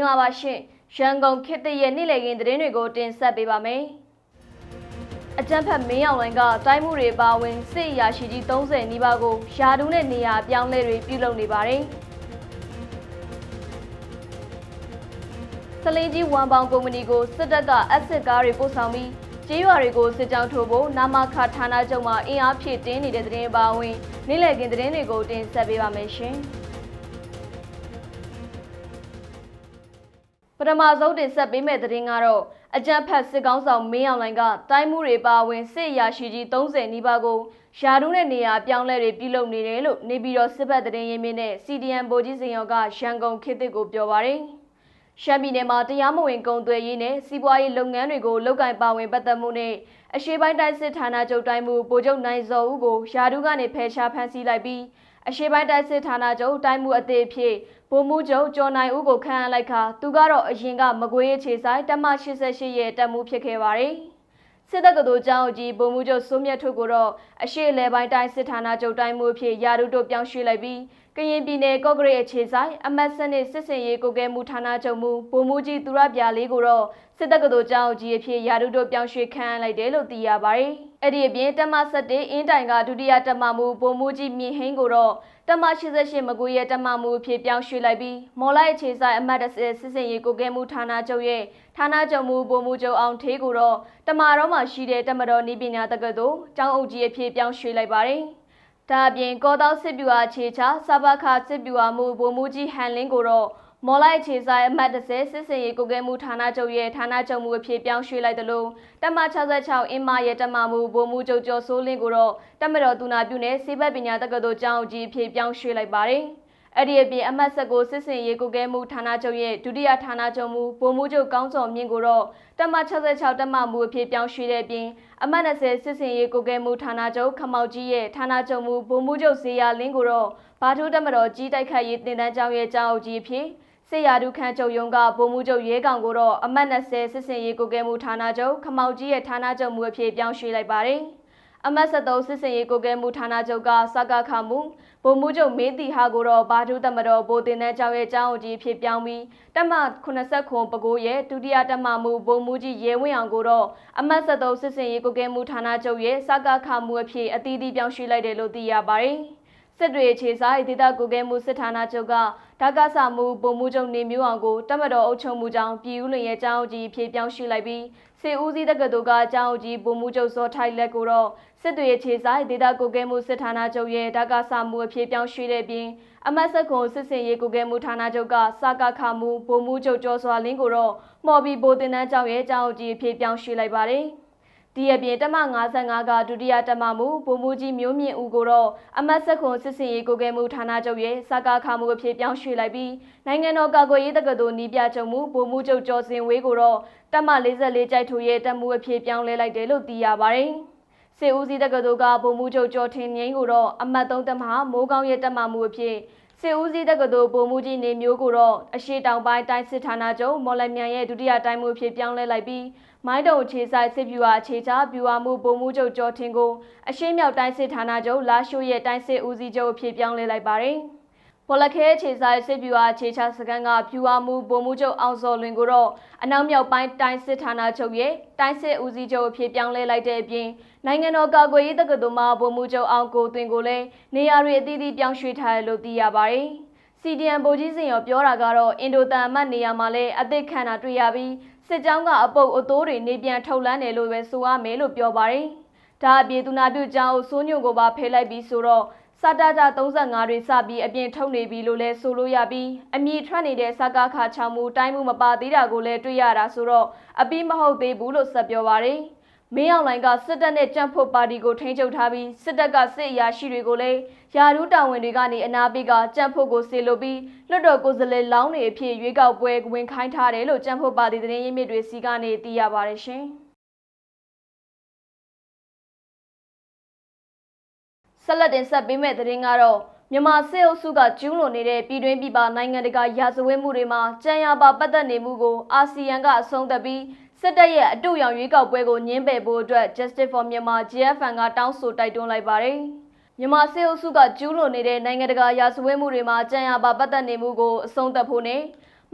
င်္ဂလာပါရှင်ရန်ကုန်ခေတ်သစ်ရဲ့နေ့လည်ခင်းသတင်းတွေကိုတင်ဆက်ပေးပါမယ်အကြံဖတ်မင်းအောင်လိုင်ကတိုင်းမှုတွေပါဝင်စစ်အရာရှိကြီး30နီးပါးကိုယာဒူးနဲ့နေရာအပြောင်းလဲတွေပြုလုပ်နေပါတယ်စလင်းကြီးဝမ်ပေါင်ကုမ္ပဏီကိုစစ်တပ်ကအက်စစ်ကားတွေပို့ဆောင်ပြီးကျေးရွာတွေကိုစစ်ကြောင်းထိုးဖို့နာမခဌာနချုပ်မှအင်အားဖြည့်တင်းနေတဲ့သတင်းပါဝင်နေ့လည်ခင်းသတင်းတွေကိုတင်ဆက်ပေးပါမယ်ရှင်။ ပထမဆုံးတင်ဆက်ပေးမယ့်သတင်းကတော့အကြံဖတ်စစ်ကောင်းဆောင်မင်းအောင်လှိုင်ကတိုင်းမှုတွေပါဝင်စစ်အရာရှိကြီး30နီးပါးကိုယာဒူးနဲ့နေရာပြောင်းလဲတွေပြုလုပ်နေတယ်လို့နေပြည်တော်စစ်ဘက်သတင်းရင်းမြစ်နဲ့ CDN ဗိုလ်ကြီးစင်ရောကရန်ကုန်ခေတ်သစ်ကိုပြောပါရယ်ရှမ်းပြည်နယ်မှာတရားမဝင်ကုန်သွယ်ရေးနဲ့စီးပွားရေးလုပ်ငန်းတွေကိုလုပ်ကင်ပါဝင်ပတ်သက်မှုနဲ့အရှိပိုင်းတိုင်းစစ်ဌာနချုပ်တိုင်းမှုဗိုလ်ချုပ်နိုင်စောဦးကိုယာဒူးကနေဖယ်ရှားဖမ်းဆီးလိုက်ပြီးအရှိပိုင်းတိုင်းစစ်ဌာနချုပ်တိုင်းမှုအသေးအဖြစ် ဗိုလ်မှူးချုပ်ကျော်နိုင်ဦးကိုခန့်အပ်လိုက်ခါသူကတော့အရင်ကမကွေးရေးခြေဆိုင်တက်မ88ရဲ့တက်မှုဖြစ်ခဲ့ပါတယ်စစ်တပ်ကတော်ကြောင်းကြီးဗိုလ်မှူးချုပ်စိုးမြတ်ထုတ်ကိုတော့အရှိလေပိုင်းတိုင်းစစ်ဌာနချုပ်တိုင်းမှုအဖြစ်ယာဒူးတို့ပြောင်းရွှေ့လိုက်ပြီးက ရင်ပြည်နယ်ကော့ကရိတ်အခြေဆိုင်အမတ်စနစ်စစ်စင်ရေးကိုကဲမှုဌာနချုပ်မှုဗိုလ်မှူးကြီးသူရပြာလေးကိုတော့စစ်တပ်ကတော်ကြောင်းကြီးအဖြစ်ယာဒူးတို့ပြောင်းရွှေ့ခန့်အပ်လိုက်တယ်လို့သိရပါတယ်အဲ့ဒီအပြင်တက်မ71အင်းတိုင်ကဒုတိယတက်မမှုဗိုလ်မှူးကြီးမြင့်ဟင်းကိုတော့တက်မ88မကွေးရဲ့တက်မမှုအဖြစ်ပြောင်းရွှေ့လိုက်ပြီးမော်လိုက်အခြေဆိုင်အမတ်10စစ်စင်ရေးကိုကဲမှုဌာနချုပ်ရဲ့ဌာနချုပ်မှုဗိုလ်မှူးချုပ်အောင်ထေးကိုတော့တမတော်မှာရှိတဲ့တမတော်နီးပညာတက္ကသိုလ်ကျောင်းအုပ်ကြီးအဖြစ်ပြောင်းရွှေ့လိုက်ပါတယ် ဒါအပြင်ကောတောက်စစ်ပြူအားခြေချစဘခစစ်ပြူအားမှုဗိုလ်မှူးကြီးဟန်လင်းကိုတော့မော်လိုက်ခြေဆိုင်အမှတ်30စစ်စင်ရေးကိုကဲမှုဌာနချုပ်ရဲ့ဌာနချုပ်မှုအဖြစ်ပြောင်းရွှေ့လိုက်တယ်လို့တမ66အင်းမရဲ့တမမှုဗိုလ်မှူးချုပ်ကျော်စိုးလင်းကိုတော့တမတော်သူနာပြုနဲ့စေဘက်ပညာတက္ကသိုလ်ကျောင်းကြီးအဖြစ်ပြောင်းရွှေ့လိုက်ပါတယ်။ အဲ့ဒီအပြင်အမှတ်ဆက်ကိုစစ်စင်ရေးကိုကဲမှုဌာနချုပ်ရဲ့ဒုတိယဌာနချုပ်မှုဗိုလ်မှူးချုပ်ကောင်းစော်မြင့်ကိုတော့တမ66တမမှုအဖြစ်ပြောင်းရွှေ့တဲ့အပြင်အမှတ်20စစ်စင်ရေးကိုကဲမှုဌာနချုပ်ခမောက်ကြီးရဲ့ဌာနချုပ်မှုဗိုလ်မှူးချုပ်ဇေယျလင်းကိုတော့ဘာထိုးတမတော်ကြီးတိုက်ခတ်ရေးတင်တန်းကျောင်းရဲ့ကျောင်းအုပ်ကြီးအဖြစ်စေရဒုခန့်ချုပ်ရုံးကဗိုလ်မှူးချုပ်ရဲကောင်ကိုတော့အမတ်20စစ်စင်ရေးကိုကဲမှုဌာနချုပ်ခမောက်ကြီးရဲ့ဌာနချုပ်မှုအဖြစ်ပြောင်းရွှေ့လိုက်ပါတယ်။ အမတ်73စစ်စင်ရေးကိုကဲမှုဌာနချုပ်ကစကခမှုဗိုလ်မှူးချုပ်မင်းတီဟာကိုတော့ဘာဒုတမတော်ဗိုလ်တင်တဲ့ကျောင်းရဲ့ကျောင်းအကြီးဖြစ်ပြောင်းပြီးတက်မ80ခွန်ပကိုးရဲ့ဒုတိယတက်မမှုဗိုလ်မှူးကြီးရဲဝင်းအောင်ကိုတော့အမတ်73စစ်စင်ရေးကိုကဲမှုဌာနချုပ်ရဲ့စကခမှုအဖြစ်အသီးသီးပြောင်းရွှေ့လိုက်တယ်လို့သိရပါတယ်။စစ်တွေခြေဆိုင်ဒေသကိုကဲမှုစစ်ဌာနချုပ်ကဒါကဆာမှုပုံမှုချုပ်နေမျိုးအောင်ကိုတမတော်အုပ်ချုပ်မှုကြောင့်ပြည်ဦးလင်ရဲ့အကြောင်းအကြီးဖြေပြောင်းရွှေ့လိုက်ပြီး စေဦးစီးတက္ကသိုလ်ကအကြောင်းအကြီးပုံမှုချုပ်စောထိုက်လက်ကိုတော့စစ်တွေခြေဆိုင်ဒေသကိုကဲမှုစစ်ဌာနချုပ်ရဲ့ဒါကဆာမှုအဖြစ်ပြောင်းရွှေ့တဲ့ပြင်အမတ်စခွန်စစ်စင်ရေးကိုကဲမှုဌာနချုပ်ကစကခမှုပုံမှုချုပ်ကျော်စွာလင်းကိုတော့မော်ဘီဘိုတင်တန်းကျောင်းရဲ့အကြောင်းအကြီးအဖြစ်ပြောင်းရွှေ့လိုက်ပါတယ်။ ဒီအပြင်တမ55ကဒုတိယတမမှုဗိုလ်မှူးကြီးမျိုးမြင့်ဦးကိုတော့အမတ်ဆက်ခွန်စစ်စင်ရေးကိုကဲမှုဌာနချုပ်ရဲ့စကားခမှုအဖြစ်ပြောင်းရွှေ့လိုက်ပြီးနိုင်ငံတော်ကာကွယ်ရေးတက္ကသိုလ်နီးပြချုပ်မှုဗိုလ်မှူးချုပ်ကျော်စင်ဝေးကိုတော့တမ44ကြိုက်ထူရဲ့တက်မှုအဖြစ်ပြောင်းလဲလိုက်တယ်လို့သိရပါတယ်။စေဦးစီးတက္ကသိုလ်ကဗိုလ်မှူးချုပ်ကျော်ထင်းငိမ့်ကိုတော့အမတ်3တမမိုးကောင်းရဲ့တက်မှမှုအဖြစ် စေဦးစီးတက္ကသိုလ်ဗိုလ်မှူးကြီးနေမျိုးကိုတော့အရှိတောင်ပိုင်းတိုင်းစစ်ဌာနချုပ်မော်လမြိုင်ရဲ့ဒုတိယတိုင်းမှုအဖြစ်ပြောင်းလဲလိုက်ပြီးမိုင်းတုံအခြေဆိုင်စစ်ဗျူဟာအခြေချဗျူဟာမှုဗိုလ်မှူးချုပ်ကျော်ထင်ကိုအရှိမြောက်တိုင်းစစ်ဌာနချုပ်လာရှိုးရဲ့တိုင်းစစ်ဦးစီးချုပ်အဖြစ်ပြောင်းလဲလိုက်ပါတယ်။ ပေါ်လခဲအခြေဆိုင်စစ်ဗျူဟာအခြေချစကန်ကဗျူဟာမှုဗိုလ်မှူးချုပ်အောင်စော်လွင်ကိုတော့အနောက်မြောက်ပိုင်းတိုင်းစစ်ဌာနချုပ်ရဲ့တိုင်းစစ်ဦးစီးချုပ်အဖြစ်ပြောင်းလဲလိုက်တဲ့အပြင်နိုင်ငံတော်ကာကွယ်ရေးတက္ကသိုလ်မှဗိုလ်မှူးချုပ်အောင်ကိုသွင်ကိုလည်းနေရာတွေအသီးသီးပြောင်းရွှေ့ထားတယ်လို့သိရပါတယ်။ CDN ဗိုလ်ကြီးစင်ရောပြောတာကတော့အင်ဒိုတန်အမတ်နေရာမှာလည်းအသစ်ခံတာတွေ့ရပြီးစစ်ကြောင်းကအပုပ်အသိုးတွေနေပြန်ထုတ်လန်းတယ်လို့ပဲဆိုရမယ်လို့ပြောပါတယ်။ဒါအပြင်သူနာပြုကျောင်းဆိုးညိုကိုပါဖယ်လိုက်ပြီးဆိုတော့ စတာတာ35တွေစပြီးအပြင်ထုတ်နေပြီလို့လဲဆိုလို့ရပြီးအမြင့်ထွက်နေတဲ့စကားခါချောင်းမှုတိုင်းမှုမပါသေးတာကိုလည်းတွေ့ရတာဆိုတော့အပြီးမဟုတ်သေးဘူးလို့ဆက်ပြောပါတယ်။မင်းအောင်လိုင်ကစစ်တပ်နဲ့ကြံ့ဖို့ပါတီကိုထိန်းချုပ်ထားပြီးစစ်တပ်ကစစ်အရာရှိတွေကိုလည်းယာဒူးတာဝန်တွေကနေအနာပေးကကြံ့ဖို့ကိုစေလိုပြီးလွတ်တော်ကိုယ်စားလှယ်လောင်းတွေအဖြစ်ရွေးကောက်ပွဲဝင်ခိုင်းထားတယ်လို့ကြံ့ဖို့ပါတီသတင်းရင်းမြစ်တွေစီကနေသိရပါတယ်ရှင်။ ဆက်လက်တင်ဆက်ပေးမယ့်သတင်းကတော့မြန်မာစစ်အုပ်စုကကျူးလွန်နေတဲ့ပြည်တွင်းပြည်ပနိုင်ငံတကာရာဇဝတ်မှုတွေမှာကြံရပါပတ်သက်နေမှုကိုအာဆီယံကအဆုံးသတ်ပြီးစစ်တပ်ရဲ့အတူရောင်ရွေးကောက်ပွဲကိုညှင်းပယ်ဖို့အတွက် Justice for Myanmar GFN ကတောင်းဆိုတိုက်တွန်းလိုက်ပါတယ်။မြန်မာစစ်အုပ်စုကကျူးလွန်နေတဲ့နိုင်ငံတကာရာဇဝတ်မှုတွေမှာကြံရပါပတ်သက်နေမှုကိုအဆုံးသတ်ဖို့နဲ့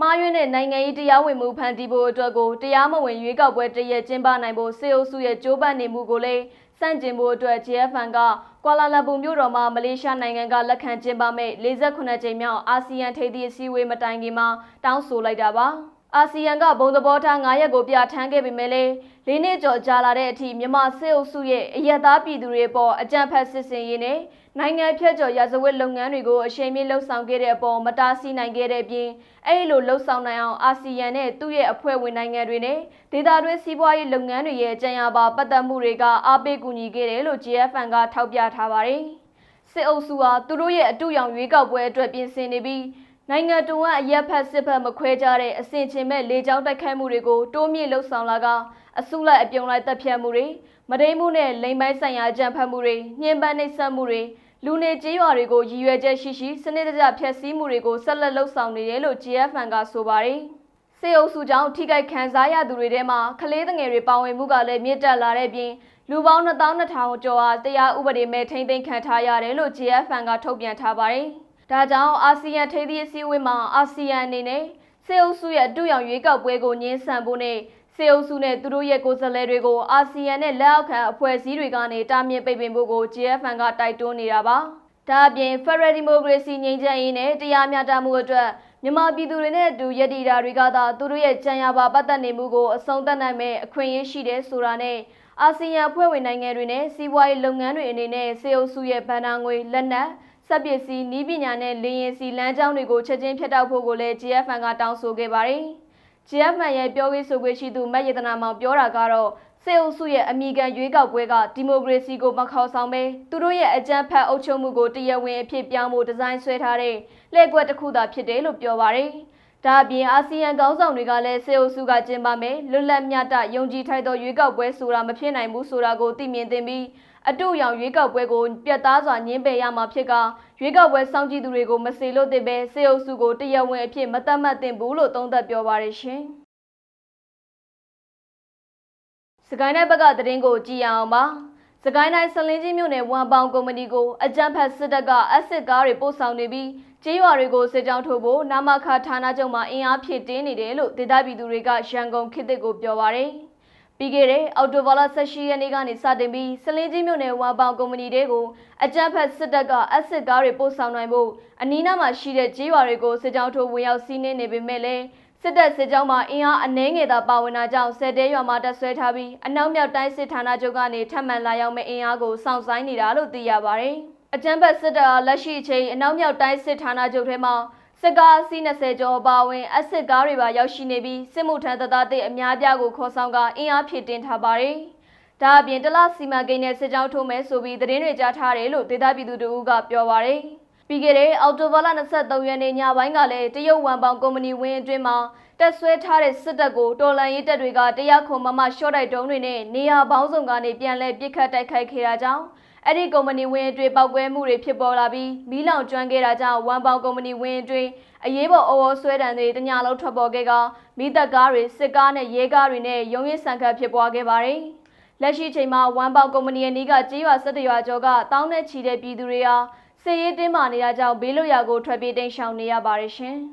မှားယွင်းတဲ့နိုင်ငံရေးတရားဝင်မှုဖန်တီးဖို့အတွက်ကိုတရားမဝင်ရွေးကောက်ပွဲတရက်ကျင်းပနိုင်ဖို့စေအုပ်စုရဲ့ကြိုးပမ်းနေမှုကိုလည်း စန့်ကျင်ဖို့အတွက် GFN ကကွာလာလမ်ပူမြို့တော်မှာမလေးရှားနိုင်ငံကလက်ခံကျင်းပမဲ့48ကြိမ်မြောက်အာဆီယံထိပ်သီးအစည်းအဝေးမတိုင်ခင်မှာတောင်းဆိုလိုက်တာပါ အာဆီယံကဘုံသဘောထား9ရက်ကိုပြဋ္ဌာန်းခဲ့ပေမဲ့လည်းလေးနှစ်ကျော်ကြာလာတဲ့အထိမြန်မာစစ်အုပ်စုရဲ့အယက်သားပြည်သူတွေပေါ်အကြမ်းဖက်စစ်ဆင်ရေးနဲ့နိုင်ငံဖြတ်ကျော်ရာဇဝတ်လုပ်ငန်းတွေကိုအရှိန်မြင့်လှုပ်ဆောင်ခဲ့တဲ့အပေါ်မတားဆီးနိုင်ခဲ့တဲ့အပြင်အဲဒီလိုလှုပ်ဆောင်နိုင်အောင်အာဆီယံနဲ့သူ့ရဲ့အဖွဲ့ဝင်နိုင်ငံတွေနဲ့ဒေသတွင်းစီးပွားရေးလုပ်ငန်းတွေရဲ့ကြံရပါပတ်သက်မှုတွေကအားပေးကူညီခဲ့တယ်လို့ GFN ကထောက်ပြထားပါတယ်။စစ်အုပ်စုဟာသူတို့ရဲ့အတူရောင်ရွေးကောက်ပွဲအတွက်ပြင်ဆင်နေပြီး နိုင်ငံတော်ကအရက်ဖက်စစ်ဖက်မခွဲကြတဲ့အဆင်ချင်မဲ့လေကြောင်းတိုက်ခိုက်မှုတွေကိုတိုးမြင့်လှုပ်ဆောင်လာကအစုလိုက်အပြုံလိုက်တပ်ဖြတ်မှုတွေမတိမ်မှုနဲ့လိမ်ပိုင်းဆိုင်ရာကြံဖက်မှုတွေညှဉ်းပန်းနှိပ်စက်မှုတွေလူနေကြေးရွာတွေကိုရည်ရွယ်ချက်ရှိရှိစနစ်တကျဖျက်ဆီးမှုတွေကိုဆက်လက်လှုပ်ဆောင်နေတယ်လို့ GFN ကဆိုပါတယ်။စေအုပ်စုကြောင့်ထိခိုက်ခံစားရသူတွေထဲမှာကလေးငယ်တွေပါဝင်မှုကလည်းမြင့်တက်လာတဲ့ပြင်လူပေါင်း2200ကျော်ဟာတရားဥပဒေမဲ့ထိမ့်သိမ်းခံထားရတယ်လို့ GFN ကထုတ်ပြန်ထားပါတယ်။ ဒါကြောင့်အာဆီယံထိပ်သီးအစည်းအဝေးမှာအာဆီယံအနေနဲ့စေအုပ်စုရဲ့အတူရောင်ရွေးကောက်ပွဲကိုညှင်းဆန်ဖို့နဲ့စေအုပ်စုနဲ့သူတို့ရဲ့ကိုယ်စားလှယ်တွေကိုအာဆီယံနဲ့လက်အောက်ခံအဖွဲ့အစည်းတွေကနေတားမြစ်ပိတ်ပင်ဖို့ကို GFN ကတိုက်တွန်းနေတာပါ။ဒါအပြင် Federal Democracy ငြိမ်းချမ်းရေးနဲ့တရားမျှတမှုအတွက်မြန်မာပြည်သူတွေနဲ့အတူရည်တည်တာတွေကသာသူတို့ရဲ့ကြံရပါပတ်သက်နေမှုကိုအဆုံးသတ်နိုင်မဲ့အခွင့်အရေးရှိတယ်ဆိုတာနဲ့အာဆီယံအဖွဲ့ဝင်နိုင်ငံတွေနဲ့စီးပွားရေးလုပ်ငန်းတွေအနေနဲ့စေအုပ်စုရဲ့ဗန်နာငွေလက်နက် စက်ပစ္စည်းနီးပညာနဲ့လေရင်စီလမ်းကြောင်းတွေကိုချက်ချင်းဖျက်တောက်ဖို့ကိုလည်း GFN ကတောင်းဆိုခဲ့ပါတယ်။ GFN ရဲ့ပြောရေးဆိုခွင့်ရှိသူမက်ရတနာမောင်ပြောတာကတော့စေအုပ်စုရဲ့အမိခံရွေးကောက်ပွဲကဒီမိုကရေစီကိုမခေါ်ဆောင်ပဲသူတို့ရဲ့အကြမ်းဖက်အုပ်ချုပ်မှုကိုတရားဝင်အဖြစ်ပြောင်းဖို့ဒီဇိုင်းဆွဲထားတဲ့လှည့်ကွက်တစ်ခုသာဖြစ်တယ်လို့ပြောပါတယ်။ဒါအပြင်အာဆီယံခေါင်းဆောင်တွေကလည်းစေအုပ်စုကကျင်းပမယ်လွတ်လပ်မြတ်တယုံကြည်ထိုက်သောရွေးကောက်ပွဲဆိုတာမဖြစ်နိုင်ဘူးဆိုတာကိုသိမြင်သင်ပြီး အတူရောင်ရွေးကောက်ပွဲကိုပြတ်သားစွာညှင်းပယ်ရမှာဖြစ်ကရွေးကောက်ပွဲစောင့်ကြည့်သူတွေကိုမစေလို့သင့်ပဲစေအုပ်စုကိုတရားဝင်အဖြစ်မတတ်မှတ်သင့်ဘူးလို့သုံးသပ်ပြောပါရရှင်။စကိုင်းတိုင်းဘက်ကသတင်းကိုကြည့်ရအောင်ပါ။စကိုင်းတိုင်းဆလင်းကြီးမြို့နယ်ဝမ်ပေါင်ကုမ္ပဏီကိုအကြမ်းဖက်စစ်တပ်ကအက်စစ်ကားတွေပို့ဆောင်နေပြီးကြေးရွာတွေကိုစစ်ကြောင်းထိုးဖို့နာမခဌာနချုပ်မှာအင်အားဖြည့်တင်းနေတယ်လို့ဒေသပြည်သူတွေကရန်ကုန်ခေတ်သစ်ကိုပြောပါရယ်။ ပြီးခဲ့တဲ့အော်တိုဘာလ18ရက်နေ့ကနေစတင်ပြီးစလင်းကြီးမြို့နယ်ဝမ်ပေါင်ကုမ္ပဏီတွေကိုအကြမ်းဖက်စစ်တပ်ကအက်စစ်ကားတွေပို့ဆောင်နိုင်ဖို့အနီးနားမှာရှိတဲ့ကြေးရွာတွေကိုစစ်ကြောင်းထိုးဝင်ရောက်စီးနင်းနေပေမဲ့လည်းစစ်တပ်စစ်ကြောင်းမှာအင်အားအနှဲငယ်သာပါဝင်တာကြောင့်စစ်တဲရွာမှာတက်ဆွဲထားပြီးအနောက်မြောက်တိုင်းစစ်ဌာနချုပ်ကနေထပ်မံလာရောက်မဲ့အင်အားကိုစောင့်ဆိုင်းနေတာလို့သိရပါတယ်။အကြမ်းဖက်စစ်တပ်အားလက်ရှိအချိန်အနောက်မြောက်တိုင်းစစ်ဌာနချုပ်ထဲမှာ စစ်ကားအစီး20ကျော်ပါဝင်အစစ်ကားတွေပါရောက်ရှိနေပြီးစစ်မှုထမ်းတပ်သားတွေအများပြားကိုခေါ်ဆောင်ကအင်အားဖြည့်တင်ထားပါတယ်။ဒါအပြင်တလစီမံကိန်းနဲ့စစ်ကြောင်းထိုးမယ်ဆိုပြီးသတင်းတွေကြားထားတယ်လို့ဒေသပြည်သူတို့ကပြောပါတယ်။ပြီးခဲ့တဲ့အော်တိုဘာလ23ရက်နေ့ညပိုင်းကလည်းတရုတ်ဝန်ပေါင်ကုမ္ပဏီဝင်းအတွင်းမှာတက်ဆွဲထားတဲ့စစ်တပ်ကိုတော်လန်ရေးတပ်တွေကတရားခုံမမရှော့တိုက်တုံးတွေနဲ့နေရာပေါင်းစုံကနေပြန်လဲပစ်ခတ်တိုက်ခိုက်ခဲ့တာကြောင့် အဲ့ဒီကုမ္ပဏီဝင်းအတွင်းပောက်ကွဲမှုတွေဖြစ်ပေါ်လာပြီးမီးလောင်ကျွမ်းခဲ့တာကြောင့်ဝမ်ပေါင်ကုမ္ပဏီဝင်းအတွင်းအရေးပေါ်အော်အော်ဆွဲတံတွေတညာလုံးထွက်ပေါ်ခဲ့ကမိသက်ကားတွေစစ်ကားနဲ့ရဲကားတွေနဲ့ရုံရင်ဆန်ခတ်ဖြစ်ပွားခဲ့ပါတယ်။လက်ရှိချိန်မှာဝမ်ပေါင်ကုမ္ပဏီရဲ့နီးကကြေးရွာ၁၁ရွာကျော်ကတောင်းနဲ့ချီတဲ့ပြည်သူတွေဟာစစ်ရေးတင်းမာနေတာကြောင့်ဘေးလွတ်ရာကိုထွက်ပြေးတိမ်းရှောင်နေရပါတယ်ရှင်။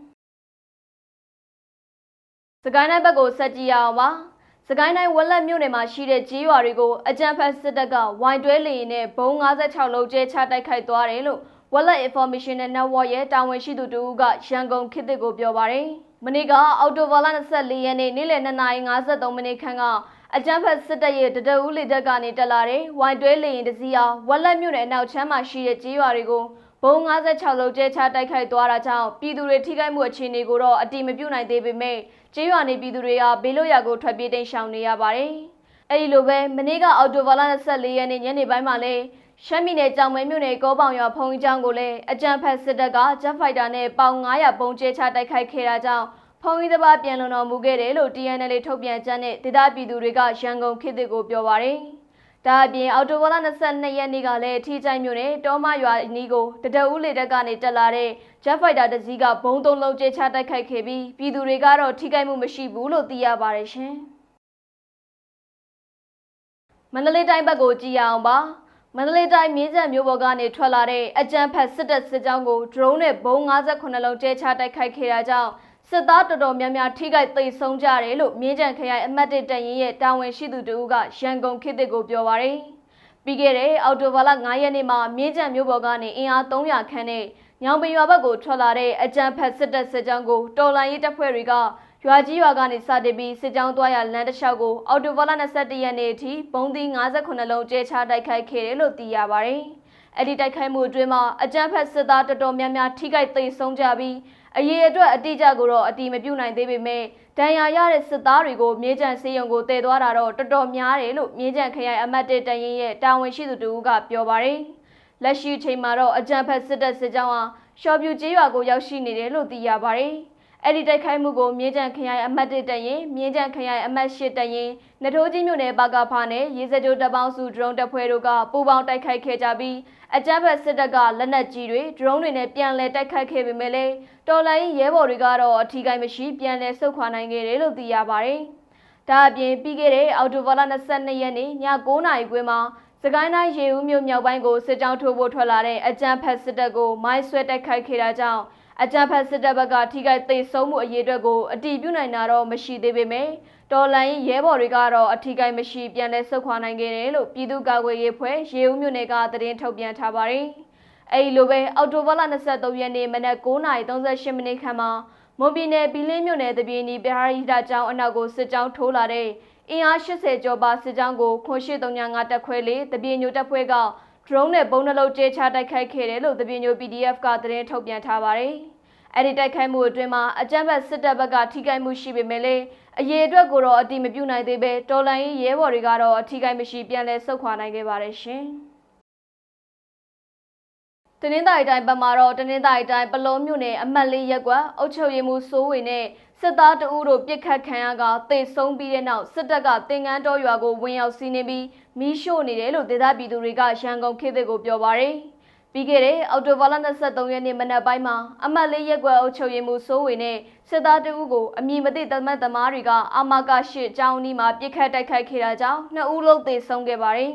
စကိုင်းတိုင်းဘက်ကိုဆက်ကြည့်ရအောင်ပါ။ စကိုင်းတိုင်းဝက်လက်မြို့နယ်မှာရှိတဲ့ကြေးရွာတွေကိုအကြမ်းဖက်စစ်တပ်ကဝိုင်တွဲလေရင်နဲ့ဘုံ56လုံးကျဲချတိုက်ခိုက်သွားတယ်လို့ဝက်လက် Informational Network ရဲ့တာဝန်ရှိသူတူကရန်ကုန်ခေတ်သစ်ကိုပြောပါရယ်။မနေ့ကအော်တိုဘာလ24ရက်နေ့နေ့လယ်2:53မိနစ်ခန့်ကအကြမ်းဖက်စစ်တပ်ရဲ့တဒအူးလေတပ်ကနေတက်လာတဲ့ဝိုင်တွဲလေရင်တစည်းအားဝက်လက်မြို့နယ်အနောက်ချမ်းမှာရှိတဲ့ကြေးရွာတွေကိုဘုံ56လုံးကျဲချတိုက်ခိုက်သွားတာကြောင့်ပြည်သူတွေထိခိုက်မှုအခြေအနေကိုတော့အတိမပြုနိုင်သေးပေမဲ့ ကျေးရွာနေပြည်သူတွေကဘေးလွတ်ရာကိုထွက်ပြေးတိမ်းရှောင်နေရပါတယ်။အဲဒီလိုပဲမနေ့ကအော်တိုဘာလ24ရက်နေ့ညနေပိုင်းမှာလဲရှမ်းပြည်နယ်ကြောင်မဲမြို့နယ်ကောပောင်ရွာဖုံကြီးကျောင်းကိုလည်းအကြမ်းဖက်စစ်တပ်ကဂျက်ဖိုက်တာနဲ့ပေါင်900ပုံကျဲချတိုက်ခိုက်ခဲ့တာကြောင့်ဖုံကြီးတစ်ပါးပြန်လုံတော်မူခဲ့တယ်လို့ TNL ထုတ်ပြန်ချက်နဲ့ဒေသပြည်သူတွေကရန်ကုန်ခေတ်သစ်ကိုပြောပါရယ်။ ဒါအပြင်အော်တိုဘာလ22ရက်နေ့ကလည်းထီချိုင်မြို့နယ်တောမရွာအနီးကိုတတအူးလေတပ်ကနေတက်လာတဲ့ Jet Fighter တစ်စီးကဘုံသုံးလုံးကျချတိုက်ခိုက်ခဲ့ပြီးပြည်သူတွေကတော့ထိခိုက်မှုမရှိဘူးလို့သိရပါတယ်ရှင်။မန္တလေးတိုင်းဘက်ကိုကြည့်ရအောင်ပါ။မန္တလေးတိုင်းမြင်းဆက်မြို့ပေါ်ကနေထွက်လာတဲ့အကြမ်းဖက်စစ်တပ်စစ်ကြောင်းကို drone နဲ့ဘုံ58လုံးကျဲချတိုက်ခိုက်ခဲ့တာကြောင့် စစ်သားတော်တော်များများထိခိုက်သိမ်းဆုံးကြတယ်လို့မြင်းကြံခရိုင်အမှတ်1တရင်ရဲ့တာဝန်ရှိသူတို့ကရန်ကုန်ခေတ်သစ်ကိုပြောပါရယ်ပြီးခဲ့တဲ့အော်တိုဘာလ9ရက်နေ့မှာမြင်းကြံမြို့ပေါ်ကနေအင်အား300ခန်းနဲ့ညောင်ပင်ရွာဘက်ကိုထွက်လာတဲ့အကြံဖက်စစ်တပ်စစ်ကြောင်းကိုတော်လိုင်းရေးတပ်ဖွဲ့တွေကရွာကြီးရွာကနေစတင်ပြီးစစ်ကြောင်းသွားရလမ်းတစ်လျှောက်ကိုအော်တိုဘာလ21ရက်နေ့အထိဘုံသီး58လုံးကျဲချတိုက်ခိုက်ခဲ့တယ်လို့သိရပါရယ်အဲ့ဒီတိုက်ခိုက်မှုအတွင်းမှာအကြမ်းဖက်စစ်သားတော်တော်များများထိခိုက်သိမ်းဆုံးကြပြီး အရေးအတွက်အတိအကျကိုတော့အတိမပြုနိုင်သေးပေမဲ့ဒဏ်ရာရတဲ့စစ်သားတွေကိုမြေကြံစေယုံကိုတည်သွားတာတော့တော်တော်များတယ်လို့မြေကြံခရိုင်အမတ်တေတရင်ရဲ့တာဝန်ရှိသူတူကပြောပါရယ်လက်ရှိချိန်မှာတော့အကြမ်းဖက်စစ်တပ်စစ်ကြောင်းဟာရှော့ပြူကျေးရွာကိုရောက်ရှိနေတယ်လို့သိရပါရယ် အဲ့ဒီတိုက်ခိုက်မှုကိုမြေကြံခရိုင်အမတ်1တရင်မြေကြံခရိုင်အမတ်8တရင်နထိုးကြီးမြို့နယ်ပါကဖာနဲ့ရေစကြိုတပ်ပေါင်းစုဒရုန်းတပ်ဖွဲ့တို့ကပူးပေါင်းတိုက်ခိုက်ခဲ့ကြပြီးအကြမ်းဖက်စစ်တပ်ကလက်နက်ကြီးတွေဒရုန်းတွေနဲ့ပြန်လည်တိုက်ခိုက်ခဲ့ပေမဲ့လည်းတော်လိုင်းရဲဘော်တွေကတော့အထီးကိုင်းမရှိပြန်လည်ဆုတ်ခွာနိုင်ခဲ့တယ်လို့သိရပါတယ်။ဒါအပြင်ပြီးခဲ့တဲ့အော်တိုဘာလ22ရက်နေ့ည9:00နာရီခွဲမှာစကိုင်းတိုင်းရေဦးမြို့မြောက်ပိုင်းကိုစစ်ကြောင်းထိုးဖို့ထွက်လာတဲ့အကြမ်းဖက်စစ်တပ်ကိုမိုင်းဆွဲတိုက်ခိုက်ခဲ့တာကြောင့် အကြမ်းဖက်စစ်တပ်ဘက်ကထိခိုက်သိမ်းဆုံးမှုအရေးအတွက်ကိုအတည်ပြုနိုင်တာတော့မရှိသေးပေမဲ့တော်လိုင်းရဲဘော်တွေကတော့အထီးကိုင်းမရှိပြန်လည်ဆုတ်ခွာနိုင်ခဲ့တယ်လို့ပြည်သူ့ကာကွယ်ရေးဖွဲ့ရေဦးမြို့နယ်ကသတင်းထုတ်ပြန်ထားပါတယ်။အဲဒီလိုပဲအော်တိုဘာလ23ရက်နေ့မနက်9:38မိနစ်ခန့်မှာမွန်ပြည်နယ်ပြည်လင်းမြို့နယ်တပြည်နီပဟာရီတာကျောင်းအနောက်ကိုစစ်ကြောင်းထိုးလာတဲ့အင်အား80ကျော်ပါစစ်ကြောင်းကိုခွန်ရှိ305တက်ခွဲလေးတပြည်ညိုတက်ဖွဲ့က drone နဲ့ပုံနှလုံးကျဲချတိုက်ခိုက်ခဲ့တယ်လို့တပြည်ညို PDF ကသတင်းထုတ်ပြန်ထားပါတယ်။အဲ့ဒီတိုက်ခိုက်မှုအတွင်းမှာအကြမ်းဖက်စစ်တပ်ဘက်ကထိခိုက်မှုရှိပေမဲ့လည်းအရေးအတွက်ကိုတော့အတိမပြုနိုင်သေးပဲတော်လန်ရေးရဲဘော်တွေကတော့အထိခိုက်မရှိပြန်လည်ဆုတ်ခွာနိုင်ခဲ့ပါတယ်ရှင်။ တနင်္သာရီတိုင်းဘက်မှာတော့တနင်္သာရီတိုင်းပလုံးမြို့နယ်အမှတ်လေးရက်ကွက်အုပ်ချုပ်ရေးမှူးစိုးဝေနဲ့စစ်သားတအုပ်တို့ပြစ်ခတ်ခံရကတေဆုံးပြီးတဲ့နောက်စစ်တပ်ကတင်ကန်းတော်ရွာကိုဝင်ရောက်စီးနင်းပြီးမီးရှို့နေတယ်လို့ဒေသပြည်သူတွေကရန်ကုန်ခေတ်သစ်ကိုပြောပါရယ်ပြီးခဲ့တဲ့အော်တိုဘာလ23ရက်နေ့မနက်ပိုင်းမှာအမှတ်လေးရက်ကွက်အုပ်ချုပ်ရေးမှူးစိုးဝေနဲ့စစ်သားတအုပ်ကိုအမည်မသိတမတ်သမားတွေကအာမကရှိအကြောင်းအနီးမှာပြစ်ခတ်တိုက်ခိုက်ခဲ့တာကြောင့်နှစ်ဦးလုံးသေဆုံးခဲ့ပါရယ်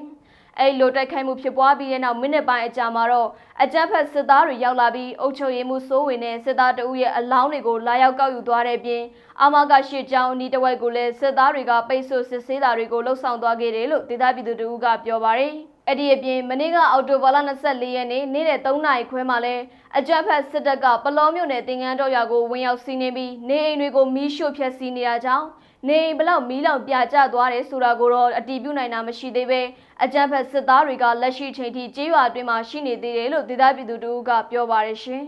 အဲ့လိုတိုက်ခိုက်မှုဖြစ်ပွားပြီးတဲ့နောက်မိနစ်ပိုင်းအကြာမှာတော့အကြမ်းဖက်စစ်သားတွေရောက်လာပြီးအုပ်ချုပ်ရေးမှူးစိုးဝင်နဲ့စစ်သားတအုပ်ရဲ့အလောင်းတွေကိုလာရောက်ကောက်ယူသွားတဲ့ပြင်အာမကရှစ်ချောင်းအနီးတစ်ဝိုက်ကိုလည်းစစ်သားတွေကပိတ်ဆို့စစ်ဆေးတာတွေကိုလှုပ်ဆောင်သွားခဲ့တယ်လို့ဒေသပြည်သူတို့ကပြောပါရယ်အဲ့ဒီအပြင်မနေ့ကအော်တိုဘာလ24ရက်နေ့နေ့လယ်3နာရီခွဲမှာလဲအကြမ်းဖက်စစ်တပ်ကပလောမြို့နယ်တင်ငန်းတော်ရွာကိုဝင်ရောက်စီးနင်းပြီးနေအိမ်တွေကိုမီးရှို့ဖျက်ဆီးနေတာကြောင့်နေအိမ်ဘလောက်မီးလောင်ပြကျသွားတယ်ဆိုတာကိုတော့အတည်ပြုနိုင်တာမရှိသေးပဲ အကြမ်းဖက်စစ်သားတွေကလက်ရှိချိန်ထိကြေးရွာအတွင်းမှာရှိနေသေးတယ်လို့ဒေသပြည်သူတို့ကပြောပါရရှင်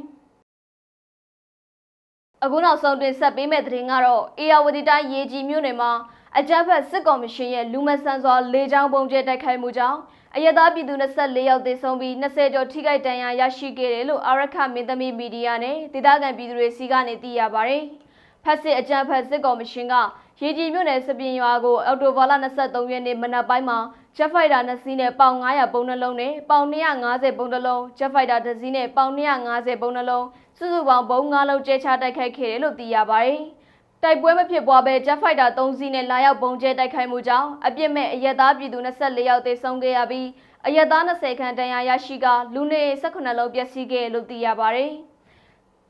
အခုနောက်ဆုံးတင်ဆက်ပေးမယ့်သတင်းကတော့အေယာဝတီတိုင်းရေကြီးမြို့နယ်မှာအကြမ်းဖက်စစ်ကော်မရှင်ရဲ့လူမဆန်စွာလေကြောင်းပုံကျဲတိုက်ခိုက်မှုကြောင့်အရသာပြည်သူ24ယောက်သေဆုံးပြီး20ကျော်ထိခိုက်ဒဏ်ရာရရှိခဲ့တယ်လို့အာရခမင်းသမီးမီဒီယာနဲ့ဒေသခံပြည်သူတွေစီကနေသိရပါဗျ။ဖက်စစ်အကြမ်းဖက်စစ်ကော်မရှင်ကရေကြီးမြို့နယ်စပင်ရွာကိုအော်တိုဘာလ23ရက်နေ့မနက်ပိုင်းမှာ ဂျက်ဖိုက်တာ2စီးနဲ့ပေါင်900ပုံနှလုံးနဲ့ပေါင်250ပုံနှလုံးဂျက်ဖိုက်တာ2စီးနဲ့ပေါင်250ပုံနှလုံးစုစုပေါင်းပုံ9လုံးကျဲချတိုက်ခိုက်ခဲ့တယ်လို့သိရပါတယ်။တိုက်ပွဲမဖြစ်ပွားပဲဂျက်ဖိုက်တာ3စီးနဲ့လာရောက်ပုံကျဲတိုက်ခိုက်မှုကြောင့်အပြစ်မဲ့အရက်သားပြည်သူ24ယောက်သေဆုံးခဲ့ရပြီးအရက်သား20ခန့်တန်ရာရရှိကလူနေ18လုံးပျက်စီးခဲ့လို့သိရပါတယ်။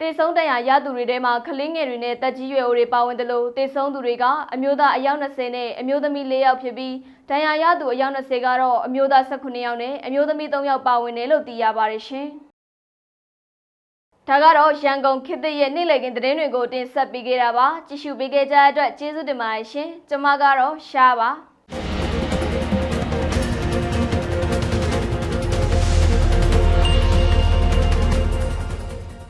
တေဆုံးတန်ရာရသူတွေထဲမှာကလေးငယ်တွေနဲ့တက်ကြီးရွယ်အိုတွေပါဝင်တယ်လို့တေဆုံးသူတွေကအမျိုးသားအယောက်20နဲ့အမျိုးသမီး4ယောက်ဖြစ်ပြီးတန်ရာရသူအယောက်20ကတော့အမျိုးသား18ယောက်နဲ့အမျိုးသမီး3ယောက်ပါဝင်တယ်လို့သိရပါတယ်ရှင်။ဒါကတော့ရန်ကုန်ခေတ်သစ်ရဲ့နေ့လည်ခင်းသတင်းတွေကိုတင်ဆက်ပေးခဲ့တာပါကြည့်ရှုပေးခဲ့ကြတဲ့အတွက်ကျေးဇူးတင်ပါတယ်ရှင်ကျွန်မကတော့ရှားပါ